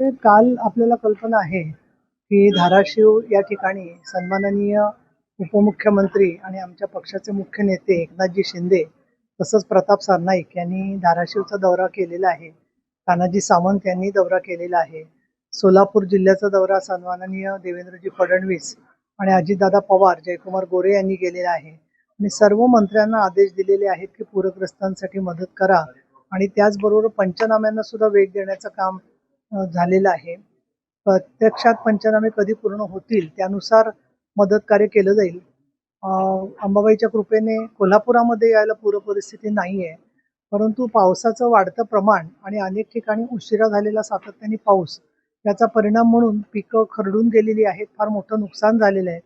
काल आपल्याला कल्पना आहे की धाराशिव या ठिकाणी सन्माननीय उपमुख्यमंत्री आणि आमच्या पक्षाचे मुख्य नेते एकनाथजी शिंदे तसंच प्रताप सरनाईक यांनी धाराशिवचा दौरा केलेला आहे. तानाजी सावंत यांनी दौरा केलेला आहे. सोलापूर जिल्ह्याचा दौरा सन्माननीय देवेंद्रजी फडणवीस आणि अजितदादा पवार जयकुमार गोरे यांनी केलेला आहे. आणि सर्व मंत्र्यांना आदेश दिलेले आहेत की पूरग्रस्तांसाठी मदत करा आणि त्याचबरोबर पंचनाम्यांना सुद्धा वेग देण्याचं काम झालेलं आहे. प्रत्यक्षात पंचनामे कधी पूर्ण होतील त्यानुसार मदत कार्य केलं जाईल. अंबाबाईच्या कृपेने कोल्हापुरामध्ये यायला पूर परिस्थिती नाही आहे परंतु पावसाचं वाढतं प्रमाण आणि अनेक ठिकाणी उशिरा झालेला सातत्याने पाऊस याचा परिणाम म्हणून पिकं खरडून गेलेली आहेत फार मोठं नुकसान झालेलं आहे.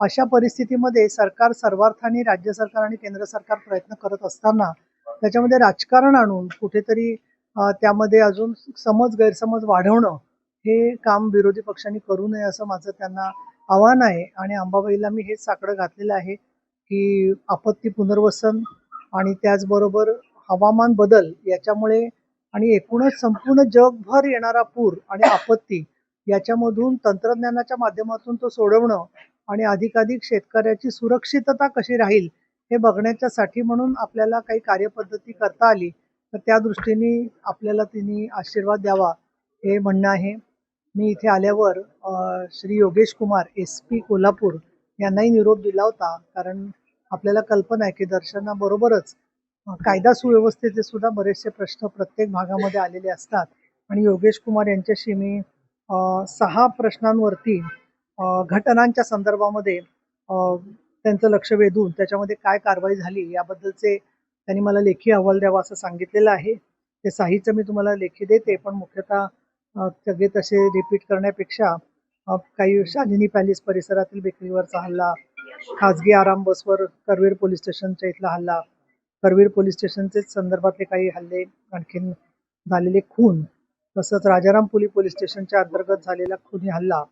अशा परिस्थितीमध्ये सरकार सर्वार्थाने राज्य सरकार आणि केंद्र सरकार प्रयत्न करत असताना त्याच्यामध्ये राजकारण आणून कुठेतरी त्यामध्ये अजून समज गैरसमज वाढवणं हे काम विरोधी पक्षांनी करू नये असं माझं त्यांना आव्हान आहे. आणि अंबाबाईला मी हेच साकडं घातलेलं आहे की आपत्ती पुनर्वसन आणि त्याचबरोबर हवामान बदल याच्यामुळे आणि एकूणच संपूर्ण जगभर येणारा पूर आणि आपत्ती याच्यामधून तंत्रज्ञानाच्या माध्यमातून तो सोडवणं आणि अधिकाधिक शेतकऱ्याची सुरक्षितता कशी राहील हे बघण्याच्यासाठी म्हणून आपल्याला काही कार्यपद्धती करता आली. तर त्या दृष्टीने आपल्याला तिने आशीर्वाद द्यावा हे म्हणणं आहे. मी इथे आल्यावर अ, श्री योगेश कुमार एस पी कोल्हापूर यांनाही निरोप दिला होता. कारण आपल्याला कल्पना आहे की दर्शनाबरोबरच कायदा सुव्यवस्थेचे सुद्धा बरेचसे प्रश्न प्रत्येक भागामध्ये आलेले असतात. आणि योगेश कुमार यांच्याशी मी अ, सहा प्रश्नांवरती घटनांच्या संदर्भामध्ये अ, त्यांचं लक्ष वेधून त्याच्यामध्ये काय कारवाई झाली याबद्दलचे त्यांनी मला लेखी अहवाल द्यावा असं सांगितलेलं आहे. ते साहित्य मी तुम्हाला लेखी देते पण मुख्यतः सगळे तसे रिपीट करण्यापेक्षा काही शालिनी पॅलेस परिसरातील बेकरीवरचा हल्ला खाजगी आराम बसवर करवीर पोलीस स्टेशनच्या इथला हल्ला करवीर पोलीस स्टेशनचे संदर्भातले काही हल्ले आणखीन झालेले खून तसंच राजारामपुली पोलीस स्टेशनच्या अंतर्गत झालेला खुनी हल्ला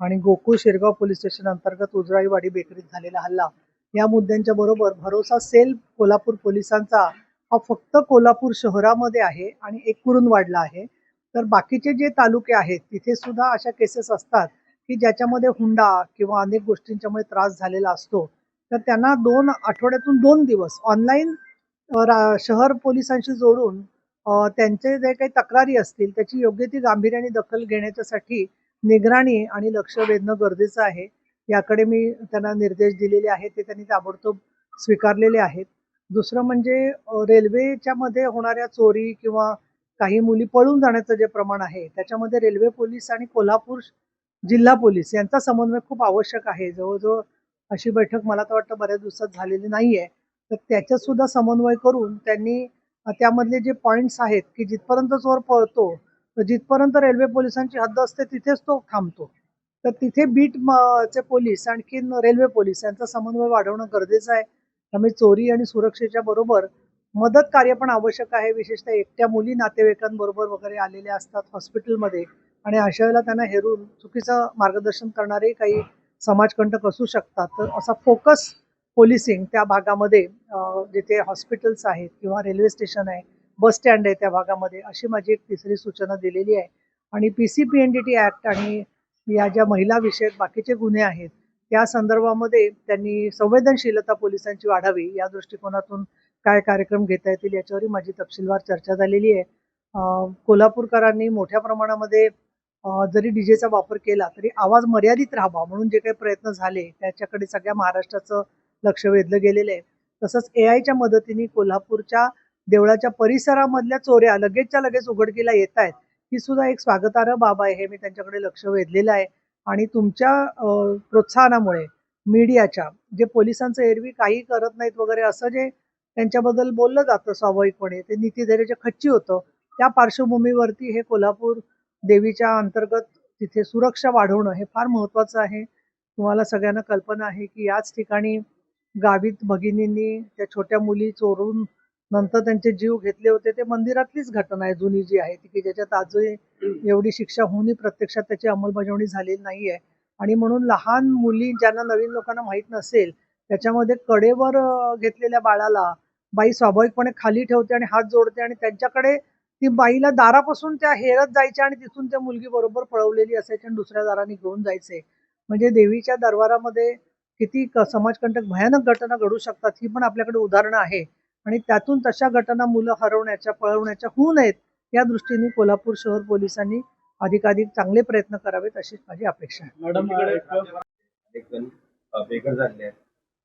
आणि गोकुळ शिरगाव पोलीस स्टेशन अंतर्गत उजराईवाडी बेकरीत झालेला हल्ला. या मुद्द्यांच्या बरोबर भरोसा सेल कोल्हापूर पोलिसांचा हा फक्त कोल्हापूर शहरामध्ये आहे आणि एक वाढला आहे. तर बाकीचे जे तालुके आहेत तिथे सुद्धा अशा केसेस असतात की ज्याच्यामध्ये हुंडा किंवा अनेक गोष्टींच्यामुळे त्रास झालेला असतो. तर त्यांना दोन आठवड्यातून दोन दिवस ऑनलाईन शहर पोलिसांशी जोडून त्यांचे जे काही तक्रारी असतील त्याची योग्य ती गांभीर्याने दखल घेण्याच्यासाठी निगराणी आणि लक्ष वेधणं गरजेचं आहे. याकडे मी त्यांना निर्देश दिलेले आहेत ते त्यांनी ताबडतोब स्वीकारलेले आहेत. दुसरं म्हणजे रेल्वेच्या मध्ये होणाऱ्या चोरी किंवा काही मुली पळून जाण्याचं जे प्रमाण आहे त्याच्यामध्ये रेल्वे पोलीस आणि कोल्हापूर जिल्हा पोलीस यांचा समन्वय खूप आवश्यक आहे. जवळजवळ अशी बैठक मला तर वाटतं बऱ्याच दिवसात झालेली नाहीये. तर त्याच्यात सुद्धा समन्वय करून त्यांनी त्यामधले जे पॉईंट्स आहेत की जिथपर्यंत चोर पळतो तर जिथपर्यंत रेल्वे पोलिसांची हद्द असते तिथेच तो थांबतो. तर तिथे बीट म- चे पोलीस आणखीन रेल्वे पोलीस यांचा समन्वय वाढवणं गरजेचं आहे. त्यामुळे चोरी आणि सुरक्षेच्या बरोबर मदत कार्य पण आवश्यक आहे. विशेषतः एकट्या मुली नातेवाईकांबरोबर वगैरे आलेल्या असतात हॉस्पिटलमध्ये आणि अशा वेळेला त्यांना हेरून चुकीचं मार्गदर्शन करणारे काही समाजकंटक असू शकतात. तर असा फोकस पोलिसिंग त्या भागामध्ये जिथे हॉस्पिटल्स आहेत किंवा रेल्वे स्टेशन आहे बस स्टँड आहे त्या भागामध्ये अशी माझी एक तिसरी सूचना दिलेली आहे. आणि P C P N D T act आणि या ज्या महिला विषयक बाकीचे गुन्हे आहेत त्या संदर्भामध्ये त्यांनी संवेदनशीलता पोलिसांची वाढावी या दृष्टिकोनातून काय कार्यक्रम घेता येतील याच्यावरही माझी तपशीलवार चर्चा झालेली आहे. कोल्हापूरकरांनी मोठ्या प्रमाणामध्ये जरी जरी डीजेचा वापर केला तरी आवाज मर्यादित राहावा म्हणून जे काही प्रयत्न झाले त्याच्याकडे सगळ्या महाराष्ट्राचं लक्ष वेधलं गेलेलं आहे. तसंच ए आयच्या मदतीने कोल्हापूरच्या देवळाच्या परिसरामधल्या चोऱ्या लगेचच्या लगेच उघडकीला येत आहेत. ही सुद्धा एक स्वागतार्ह बाब आहे हे मी त्यांच्याकडे लक्ष वेधलेलं आहे. आणि तुमच्या प्रोत्साहनामुळे मीडियाच्या जे पोलिसांचं एरवी काही करत नाहीत वगैरे असं जे त्यांच्याबद्दल बोललं जातं स्वाभाविकपणे ते नीतीधैर्याच्या खच्ची होतं त्या पार्श्वभूमीवरती हे कोल्हापूर देवीच्या अंतर्गत तिथे सुरक्षा वाढवणं हे फार महत्वाचं आहे. तुम्हाला सगळ्यांना कल्पना आहे की याच ठिकाणी गावीत भगिनींनी त्या छोट्या मुली चोरून नंतर त्यांचे जीव घेतले होते. ते मंदिरातलीच घटना आहे जुनी जी आहे ती की ज्याच्यात आजही एवढी शिक्षा होऊनही प्रत्यक्षात त्याची अंमलबजावणी झालेली नाहीये. आणि म्हणून लहान मुली ज्यांना नवीन लोकांना माहीत नसेल त्याच्यामध्ये कडेवर घेतलेल्या बाळाला बाई स्वाभाविकपणे खाली ठेवते आणि हात जोडते आणि त्यांच्याकडे ती बाईला दारापासून त्या हेरत जायच्या आणि तिथून त्या मुलगी बरोबर पळवलेली असायची आणि दुसऱ्या दाराने घेऊन जायचे. म्हणजे देवीच्या दरबारामध्ये किती समाजकंटक भयानक घटना घडू शकतात ही पण आपल्याकडे उदाहरणं आहे. आणि त्यातून तशा घटना मुलं हरवण्याच्या पळवण्याच्या होऊ नयेत या दृष्टीने कोल्हापूर शहर पोलिसांनी अधिकाधिक चांगले प्रयत्न करावेत अशीच माझी अपेक्षा आहे. मॅडम बेघर आहेत.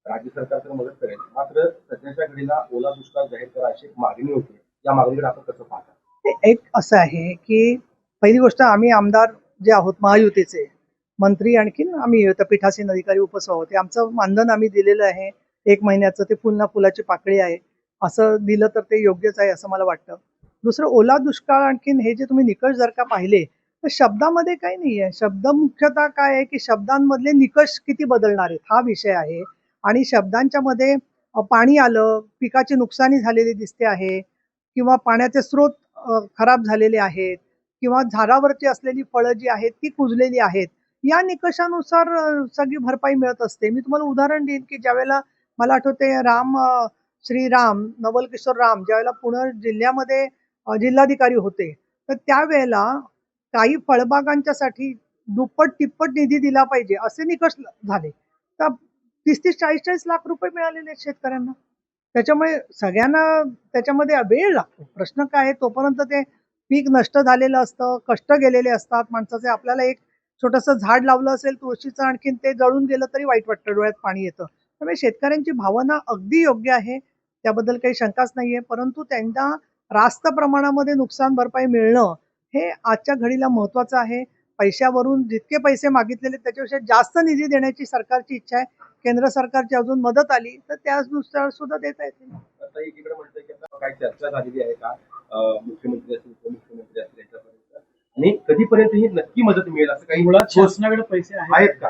राज्य सरकार तर मदत करेल. मात्र सध्याच्या घडीला ओला दुष्काळ जाहीर करा अशी एक मागणी होती. या मागणीकडे आपण कसं पाहता? एक असं आहे की पहिली गोष्ट आम्ही आमदार जे आहोत महायुतीचे मंत्री आणखीन आम्ही पीठासीन अधिकारी उपसभापती आमचं मानधन आम्ही दिलेलं आहे. एक महिन्याचं ते फुल ना फुलाची पाकळी आहे. असं दिलं तर ते योग्यच आहे असं मला वाटतं. दुसरं ओला दुष्काळ आणखीन हे जे तुम्ही निकष जर का पाहिले तर शब्दामध्ये काही नाही आहे. शब्द मुख्यतः काय आहे की शब्दांमधले निकष किती बदलणार आहेत? हा विषय आहे. आणि शब्दांच्या मध्ये पाणी आलं पिकाची नुकसानी झालेली दिसते आहे किंवा पाण्याचे स्रोत खराब झालेले आहेत किंवा झाडावरची असलेली फळं जी आहेत ती कुजलेली आहेत. या निकषानुसार सगळी भरपाई मिळत असते. मी तुम्हाला उदाहरण देईन की ज्यावेळेला मला आठवते राम श्रीराम नवल किशोर राम ज्यावेळेला पुणे जिल्ह्यामध्ये जिल्हाधिकारी होते तर त्यावेळेला काही फळबागांच्यासाठी दुप्पट तिप्पट निधी दिला पाहिजे असे निकष झाले. तर तीस तीस चाळीस चाळीस लाख रुपये मिळालेले आहेत शेतकऱ्यांना. त्याच्यामुळे सगळ्यांना त्याच्यामध्ये वेळ लागतो. प्रश्न काय आहे तोपर्यंत ते पीक नष्ट झालेलं असतं कष्ट गेलेले असतात माणसाचे आपल्याला एक छोटंसं झाड लावलं असेल तुळशीचं आणखीन ते जळून गेलं तरी वाईट वाटतं डोळ्यात पाणी येतं. त्यामुळे शेतकऱ्यांची भावना अगदी योग्य आहे. त्याबद्दल काही शंकाच नाहीये. परंतु त्यांना रास्त प्रमाणामध्ये नुकसान भरपाई मिळणं हे आजच्या घडीला महत्वाचं आहे. पैशावरून जितके पैसे मागितलेले त्याच्यापेक्षा जास्त निधी देण्याची सरकारची इच्छा आहे. केंद्र सरकारची अजून मदत आली तर त्यानुसार सुद्धा देता काही चर्चा झालेली आहे का? मुख्यमंत्री असतील उपमुख्यमंत्री असतील याच्यापर्यंत. आणि कधीपर्यंत ही नक्की मदत मिळेल असं काही मुळात शासनाकडे पैसे आहेत आहेत का?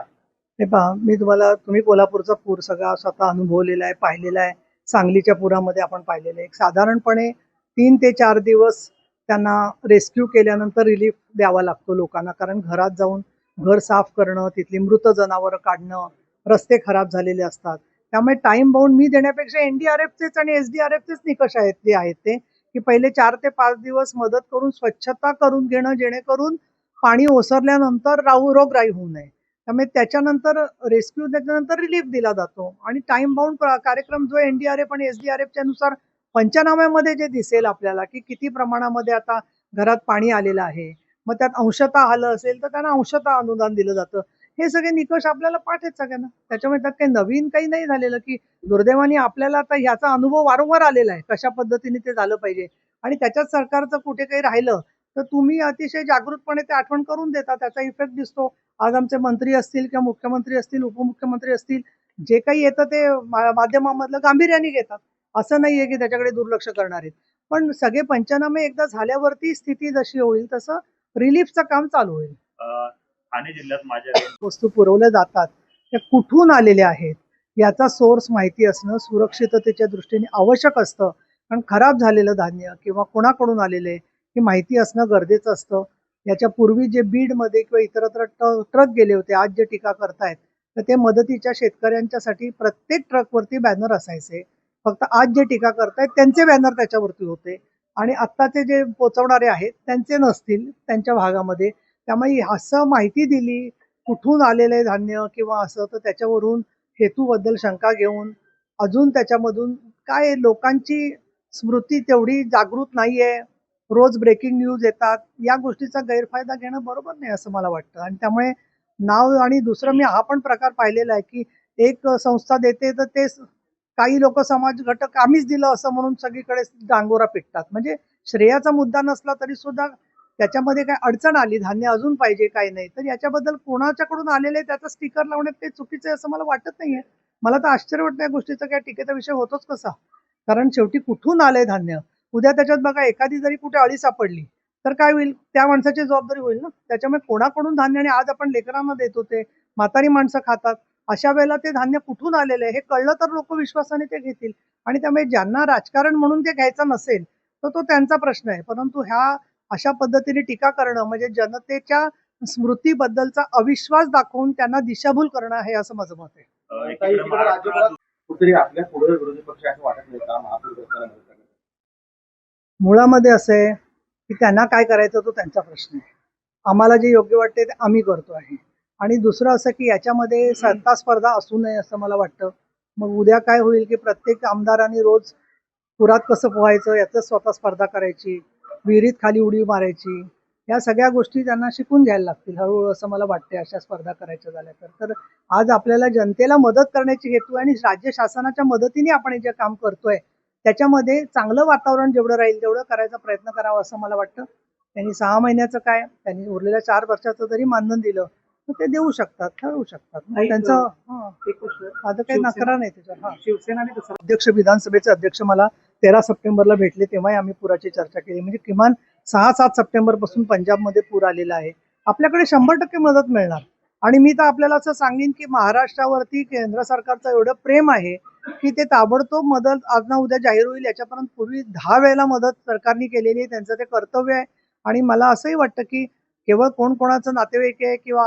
हे पहा मी तुम्हाला तुम्ही कोल्हापूरचा पूर सगळा स्वतः अनुभवलेला आहे पाहिलेला आहे. सांगलीच्या पुरामध्ये आपण पाहिलेलं आहे. साधारणपणे तीन ते चार दिवस त्यांना रेस्क्यू केल्यानंतर रिलीफ द्यावा लागतो लोकांना. कारण घरात जाऊन घर साफ करणं तिथली मृत जनावरं काढणं रस्ते खराब झालेले असतात. त्यामुळे टाइम बाउंड मी देण्यापेक्षा एनडीआरएफचेच आणि एसडीआरएफचेच निकष आहेत जे आहेत ते. की पहिले चार ते पाच दिवस मदत करून स्वच्छता करून घेणं जेणेकरून पाणी ओसरल्यानंतर राहू रोगराई होऊ नये. त्यामुळे त्याच्यानंतर रेस्क्यू त्याच्यानंतर रिलीफ दिला जातो. आणि टाइम बाउंड कार्यक्रम जो एनडीआरएफ आणि एसडीआरएफच्या नुसार पंचनाम्यामध्ये जे दिसेल आपल्याला की किती प्रमाणामध्ये आता घरात पाणी आलेलं आहे मग त्यात अंशतः आलं असेल तर त्यांना अंशतः अनुदान दिलं जातं. हे सगळे निकष आपल्याला पाठ आहेत सगळ्यांना. त्याच्यामुळे त्यात काही नवीन काही नाही झालेलं की दुर्दैवाने आपल्याला आता ह्याचा अनुभव वारंवार आलेला आहे कशा पद्धतीने ते झालं पाहिजे. आणि त्याच्यात सरकारचं कुठे काही राहिलं तर तुम्ही अतिशय जागृतपणे ते आठवण करून देता त्याचा इफेक्ट दिसतो. आज आमचे मंत्री असतील किंवा मुख्यमंत्री असतील उपमुख्यमंत्री असतील जे काही येतं ते माध्यमामधलं गांभीर्याने घेतात. असं नाहीये की त्याच्याकडे दुर्लक्ष करणार आहेत. पण सगळे पंचनामे एकदा झाल्यावरती स्थिती जशी होईल तसं रिलीफचं काम चालू होईल. ठाणे जिल्ह्यात माझ्या वस्तू पुरवल्या जातात. त्या कुठून आलेल्या आहेत? याचा सोर्स माहिती असणं सुरक्षिततेच्या दृष्टीने आवश्यक असतं. कारण खराब झालेलं धान्य किंवा कोणाकडून आलेलं आहे ही माहिती असणं गरजेचं असतं. याच्या पूर्वी जे बीडमध्ये किंवा इतरत्र ट्रक गेले होते आज जे टीका करतायत तर ते मदतीच्या शेतकऱ्यांच्यासाठी प्रत्येक ट्रकवरती बॅनर असायचे. फक्त आज जे टीका करतायत त्यांचे बॅनर त्याच्यावरती होते. आणि आत्ताचे जे पोचवणारे आहेत त्यांचे नसतील त्यांच्या भागामध्ये. त्यामुळे असं माहिती दिली कुठून आलेलं आहे धान्य किंवा असं तर त्याच्यावरून हेतूबद्दल शंका घेऊन अजून त्याच्यामधून काय लोकांची स्मृती तेवढी जागृत नाहीये. रोज ब्रेकिंग न्यूज येतात. या गोष्टीचा गैरफायदा घेणं बरोबर नाही असं मला वाटतं. आणि त्यामुळे नाव आणि दुसरं मी हा पण प्रकार पाहिलेला आहे की एक संस्था देते तर ते काही लोक समाज घटक आम्हीच दिलं असं म्हणून सगळीकडे डांगोरा पिटतात. म्हणजे श्रेयाचा मुद्दा नसला तरी सुद्धा त्याच्यामध्ये काय अडचण आली धान्य अजून पाहिजे काय नाही. तर याच्याबद्दल कोणाच्याकडून आलेले त्याचा स्टिकर लावण्यात ते चुकीचं आहे असं मला वाटत नाहीये. मला तर आश्चर्य वाटतं या गोष्टीचा. काय टीकेचा विषय होतोच कसा? कारण शेवटी कुठून आलंय धान्य? उद्या त्याच्यात बघा एखादी जरी कुठे अळी सापडली तर काय होईल? त्या माणसाची जबाबदारी होईल ना? त्याच्यामुळे कोणाकडून धान्य आणि आज आपण लेकरांना देत होते म्हातारी माणसं खातात अशा वेळेला ते धान्य कुठून आलेलं आहे हे कळलं तर लोक विश्वासाने ते घेतील. आणि त्यामुळे ज्यांना राजकारण म्हणून ते घ्यायचं नसेल तर तो त्यांचा प्रश्न आहे. परंतु ह्या अशा पद्धतीने टीका करणं म्हणजे जनतेच्या स्मृतीबद्दलचा अविश्वास दाखवून त्यांना दिशाभूल करणं हे असं माझं मत आहे. कुठेतरी आपल्या पुढे विरोधी पक्ष असं वाटत नाही का? करण्यासाठी मुळामध्ये असं आहे की त्यांना काय करायचं तो त्यांचा प्रश्न आहे. आम्हाला जे योग्य वाटते ते आम्ही करतो आहे. आणि दुसरं असं की याच्यामध्ये सत्ता स्पर्धा असू नये असं मला वाटतं. मग उद्या काय होईल की प्रत्येक आमदारांनी रोज पुरात कसं पोहायचं याचं स्वतः स्पर्धा करायची विहिरीत खाली उडी मारायची या सगळ्या गोष्टी त्यांना शिकून घ्यायला लागतील हळूहळू असं मला वाटते अशा स्पर्धा करायच्या झाल्या तर. तर आज आपल्याला जनतेला मदत करण्याची हेतू आहे आणि राज्य शासनाच्या मदतीने आपण हे जे काम करतोय त्याच्यामध्ये चांगलं वातावरण जेवढं राहील तेवढं करायचा प्रयत्न करावा असं मला वाटतं. त्यांनी सहा महिन्याचं काय त्यांनी उरलेल्या चार वर्षाचं जरी मानधन दिलं तर ते देऊ शकतात ठरवू शकतात. त्यांचं माझं काही शिवसेना- नकार नाही त्याच्यात हां. शिवसेनाने कसं अध्यक्ष विधानसभेचे अध्यक्ष मला तेरा सप्टेंबरला भेटले तेव्हाही आम्ही पुराची चर्चा केली. म्हणजे किमान सहा सात सप्टेंबरपासून पंजाबमध्ये पूर आलेला आहे. आपल्याकडे शंभर टक्के मदत मिळणार. आणि मी तर आपल्याला असं सांगेन की महाराष्ट्रावरती केंद्र सरकारचं एवढं प्रेम आहे की ते ताबडतोब मदत आज ना उद्या जाहीर होईल याच्यापर्यंत पूर्वी दहा वेळेला मदत सरकारने केलेली आहे त्यांचं ते कर्तव्य आहे. आणि मला असंही वाटतं की केवळ कोण कोणाचं नातेवाईक आहे किंवा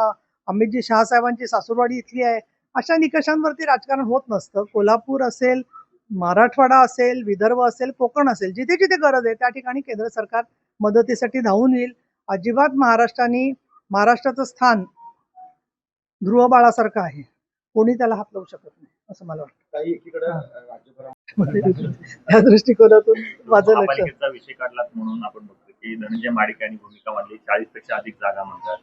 अमितजी शहासाहेबांची सासूरवाडी इथली आहे अशा निकषांवरती राजकारण होत नसतं. कोल्हापूर असेल मराठवाडा असेल विदर्भ असेल कोकण असेल जिथे जिथे गरज आहे त्या ठिकाणी केंद्र सरकार मदतीसाठी धावून येईल. अजिबात महाराष्ट्राने महाराष्ट्राचं स्थान ध्रुव बाळासारखं आहे. कोणी त्याला हात लावू शकत नाही असं मला वाटतं. काही एकीकडे राज्यभरामध्ये त्या दृष्टिकोनातून माझं लक्ष महापालिकेचा विषय काढलात म्हणून आपण बघतो की धनंजय माडिक यांनी भूमिका मांडली. चाळीसपेक्षा अधिक जागा म्हणतात.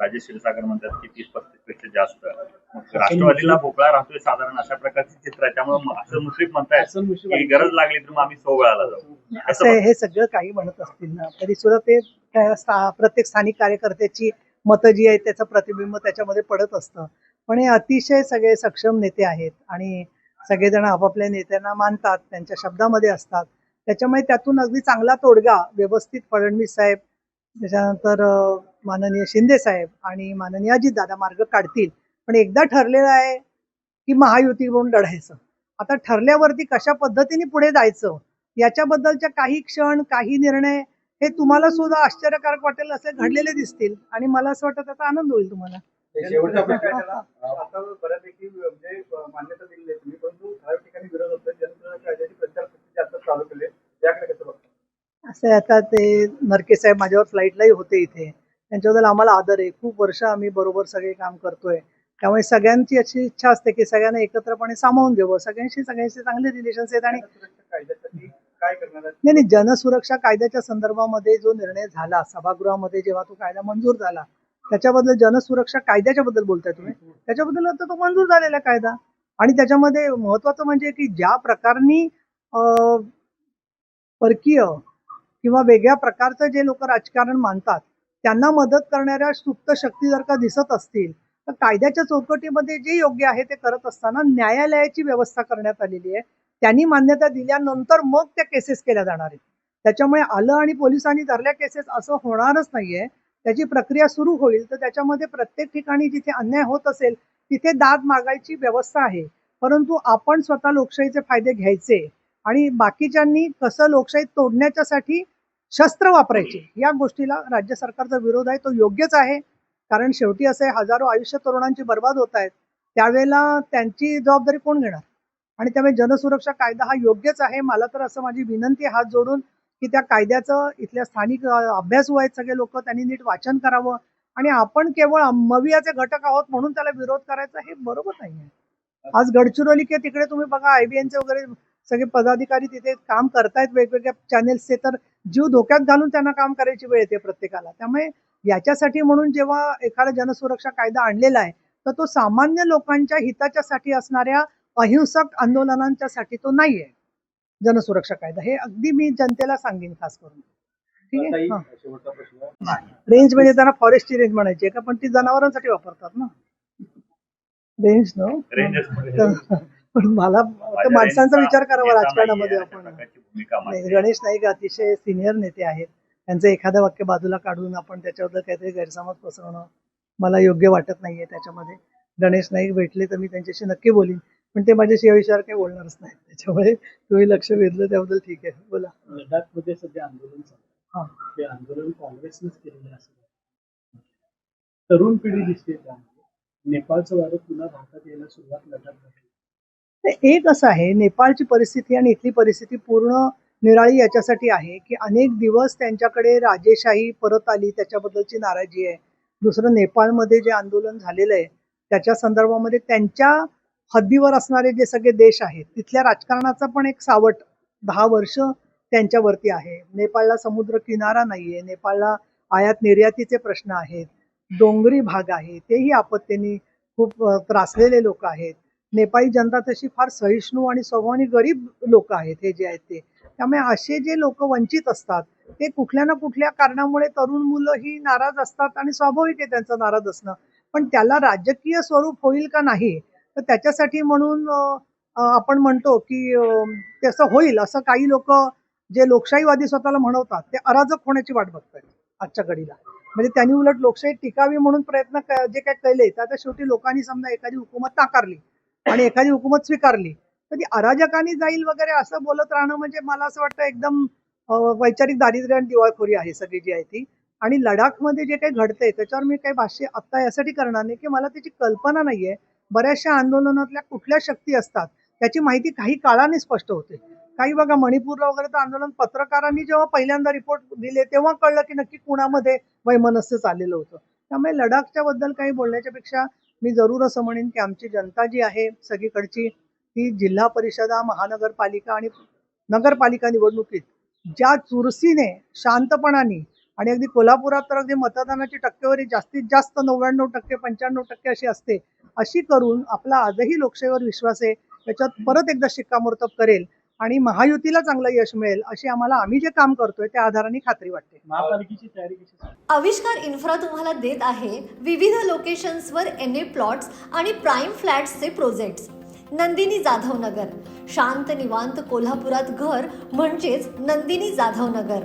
राजेश क्षीरसागर म्हणतात की तीस पस्तीसपेक्षा जास्त मग राष्ट्रवादीला भोपळा राहतोय साधारण अशा प्रकारचे चित्र आहे. त्यामुळे असं मुश्रीफ म्हणतायत की गरज लागली तर मग आम्ही सोहळ्याला जाऊ. असं हे सगळं काही म्हणत असतील ना तरी सुद्धा ते त्या स्था- प्रत्येक स्थानिक कार्यकर्त्याची मतं जी आहेत त्याचं प्रतिबिंब त्याच्यामध्ये पडत असतं. पण हे अतिशय सगळे सक्षम नेते आहेत आणि सगळेजण आपापल्या नेत्यांना मानतात त्यांच्या शब्दामध्ये असतात. त्याच्यामुळे त्यातून अगदी चांगला तोडगा व्यवस्थित फडणवीस साहेब त्याच्यानंतर माननीय शिंदे साहेब आणि माननीय अजितदादा मार्ग काढतील. पण एकदा ठरलेलं आहे की महायुती म्हणून लढायचं. आता ठरल्यावरती कशा पद्धतीने पुढे जायचं? याच्याबद्दलच्या काही क्षण काही निर्णय हे तुम्हाला सुद्धा आश्चर्यकारक वाटेल असे घडलेले दिसतील आणि मला असं वाटतं त्याचा आनंद होईल तुम्हाला. बऱ्यापैकी म्हणजे मान्यता दिलेली आहे तुम्ही परंतु ठराविक ठिकाणी विरोध होतोय. जनसुराज्य कायद्याची प्रचार प्रसिद्धी आता चालू केले याकडे कसं बघता? असं आता ते नरके साहेब माझ्यावर फ्लाईटलाही होते इथे. त्यांच्याबद्दल आम्हाला आदर आहे. खूप वर्ष आम्ही बरोबर सगळे काम करतोय. त्यामुळे सगळ्यांची अशी इच्छा असते की सगळ्यांना एकत्रपणे सामावून घ्यावं सगळ्यांशी सगळ्यांशी चांगले रिलेशन्स आहेत आणि जनसुरक्षा नाही नाही जनसुरक्षा कायद्याच्या संदर्भामध्ये जो निर्णय झाला सभागृहामध्ये जेव्हा तो कायदा मंजूर झाला त्याच्याबद्दल जनसुरक्षा कायद्याच्या बद्दल बोलताय तुम्ही? त्याच्याबद्दल आता तो मंजूर झालेला कायदा. आणि त्याच्यामध्ये महत्वाचं म्हणजे की ज्या प्रकारनी परकीय किंवा वेगळ्या प्रकारचं जे लोक राजकारण मानतात त्यांना मदत करणाऱ्या सुप्त शक्ती जर का दिसत असतील तर कायद्याच्या चौकटीमध्ये जे योग्य आहे ते करत असताना न्यायालयाची व्यवस्था करण्यात आलेली आहे. त्यांनी मान्यता दिल्यानंतर मग त्या केसेस केल्या जाणार आहेत. त्याच्यामुळे आलं आणि पोलिसांनी धरल्या केसेस असं होणारच नाहीये. त्याची प्रक्रिया सुरू होईल तर त्याच्यामध्ये प्रत्येक ठिकाणी जिथे अन्याय होत असेल तिथे दाद मागायची व्यवस्था आहे. परंतु आपण स्वतः लोकशाहीचे फायदे घ्यायचे आणि बाकीच्यांनी कसं लोकशाही तोडण्याच्यासाठी शस्त्र वापरायचे या गोष्टीला राज्य सरकारचा विरोध आहे तो योग्यच आहे. कारण शेवटी असे हजारो आयुष्य तरुणांची बर्बाद होत आहेत. त्यावेळेला त्यांची जबाबदारी कोण घेणार? आणि त्यामुळे जनसुरक्षा कायदा हा योग्यच आहे. मला तर असं माझी विनंती हात जोडून की त्या कायद्याचं इथल्या स्थानिक अभ्यास अभ्यासू आहेत सगळे लोक त्यांनी नीट वाचन करावं. आणि आपण केवळ मवियाचे घटक आहोत म्हणून त्याला विरोध करायचा हे बरोबर नाही आहे आज गडचिरोली किंवा तिकडे तुम्ही बघा आयबीएनचे वगैरे सगळे पदाधिकारी तिथे काम करतायत वेगवेगळ्या चॅनेल्सचे तर जीव धोक्यात घालून त्यांना काम करायची वेळ येते प्रत्येकाला. त्यामुळे याच्यासाठी म्हणून जेव्हा एखादा जनसुरक्षा कायदा आणलेला आहे तर तो सामान्य लोकांच्या हिताच्यासाठी असणाऱ्या अहिंसक आंदोलनांच्यासाठी तो नाहीये. जनसुरक्षा कायदा. हे अगदी मी जनतेला सांगेन खास करून. ठीक आहे? ताई, हा. शेवटचा प्रश्न. रेंज म्हणजे त्यांना फॉरेस्टची रेंज म्हणायची आहे का? पण ती जनावरांसाठी वापरतात ना. रेंज न पण मला माणसांचा विचार करावा राजकारणामध्ये आपण. गणेश नाईक अतिशय सिनियर नेते आहेत. त्यांचं एखादं वाक्य बाजूला काढून आपण त्याच्याबद्दल काहीतरी गैरसमज पसरवणं मला योग्य वाटत नाहीये त्याच्यामध्ये. गणेश नाईक भेटले तर मी त्यांच्याशी नक्की बोलीन. पण ते माझ्याशी या विषयावर काही बोलणारच नाही. त्याच्यामुळे तुम्ही लक्ष वेधलं त्याबद्दल ठीक आहे. बोला. लडाखमध्ये सध्या आंदोलन चालू हा. ते आंदोलन काँग्रेसनेच केलेलं आहे असं वाटतं. तरुण पिढी दिसते त्यामध्ये. नेपाळचं वारं पुन्हा भारतात यायला सुरुवात लडाख झाली. एक असं आहे नेपाळची परिस्थिती आणि इथली परिस्थिती पूर्ण निराळी याच्यासाठी आहे की अनेक दिवस त्यांच्याकडे राजेशाही परत आली त्याच्याबद्दलची नाराजी आहे. दुसरं नेपाळमध्ये जे आंदोलन झालेलं आहे त्याच्या संदर्भामध्ये त्यांच्या हद्दीवर असणारे जे सगळे देश आहेत तिथल्या राजकारणाचा पण एक सावट दहा वर्ष त्यांच्यावरती आहे. नेपाळला समुद्र किनारा नाहीये नेपाळला आयात निर्यातीचे प्रश्न आहेत डोंगरी भाग आहे तेही आपत्तीने खूप त्रासलेले लोक आहेत. नेपाळी जनता तशी फार सहिष्णू आणि स्वभावाने गरीब लोक आहेत हे जे आहेत ते. त्यामुळे असे जे लोक वंचित असतात ते कुठल्या ना कुठल्या कारणामुळे तरुण मुलं ही नाराज असतात आणि स्वाभाविक आहे त्यांचं नाराज असणं. पण त्याला राजकीय स्वरूप होईल का नाही तर त्याच्यासाठी म्हणून आपण म्हणतो की तसं होईल असं काही लोक जे लोकशाहीवादी स्वतःला म्हणवतात ते अराजक होण्याची वाट बघतात आजच्या घडीला. म्हणजे त्यांनी उलट लोकशाही टिकावी म्हणून प्रयत्न जे काय केले तर शेवटी लोकांनी समजा एखादी हुकूमत नाकारली आणि एखादी हुकूमत स्वीकारली तर ती अराजकानी जाईल वगैरे असं बोलत राहणं म्हणजे मला असं वाटतं एकदम वैचारिक दारिद्र्य आणि दिवाळखोरी आहे सगळी जी आहे ती. आणि लडाखमध्ये जे काही घडतंय त्याच्यावर मी काही भाष्य आत्ता यासाठी करणार नाही की मला त्याची कल्पना नाहीये. बऱ्याचशा आंदोलनातल्या कुठल्या शक्ती असतात त्याची माहिती काही काळाने स्पष्ट होते. काही बघा मणिपूरला वगैरे तर आंदोलन पत्रकारांनी जेव्हा पहिल्यांदा रिपोर्ट दिले तेव्हा कळलं की नक्की कुणामध्ये वैमनस्य चाललेलं होतं. त्यामुळे लडाखच्या बद्दल काही बोलण्याच्या पेक्षा मी जरूर असं म्हणेन की आमची जनता जी आहे सगळीकडची ती जिल्हा परिषदा महानगरपालिका आणि नगरपालिका निवडणुकीत ज्या चुरसीने शांतपणाने आणि अगदी कोल्हापुरात तर अगदी मतदानाची टक्केवारी जास्तीत जास्त नव्याण्णव टक्के पंच्याण्णव टक्के अशी असते. अशी करून आपला आजही लोकशाहीवर विश्वास आहे. त्याच्यात परत एकदा शिक्कामोर्तब करेल आणि महायुतीला चांगलं यश मिळेल अशी आम्हाला आम्ही जे काम करतोय त्या आधाराने खात्री वाटते. महापालिकेची तयारी कशी चालू आहे? आविष्कार इन्फ्रा तुम्हाला देत आहे विविध लोकेशन्सवर एन ए प्लॉट्स आणि प्राईम फ्लॅट्सचे प्रोजेक्ट्स नंदिनी जाधव नगर शांत निवांत कोल्हापुरात घर म्हणजेच नंदिनी जाधव नगर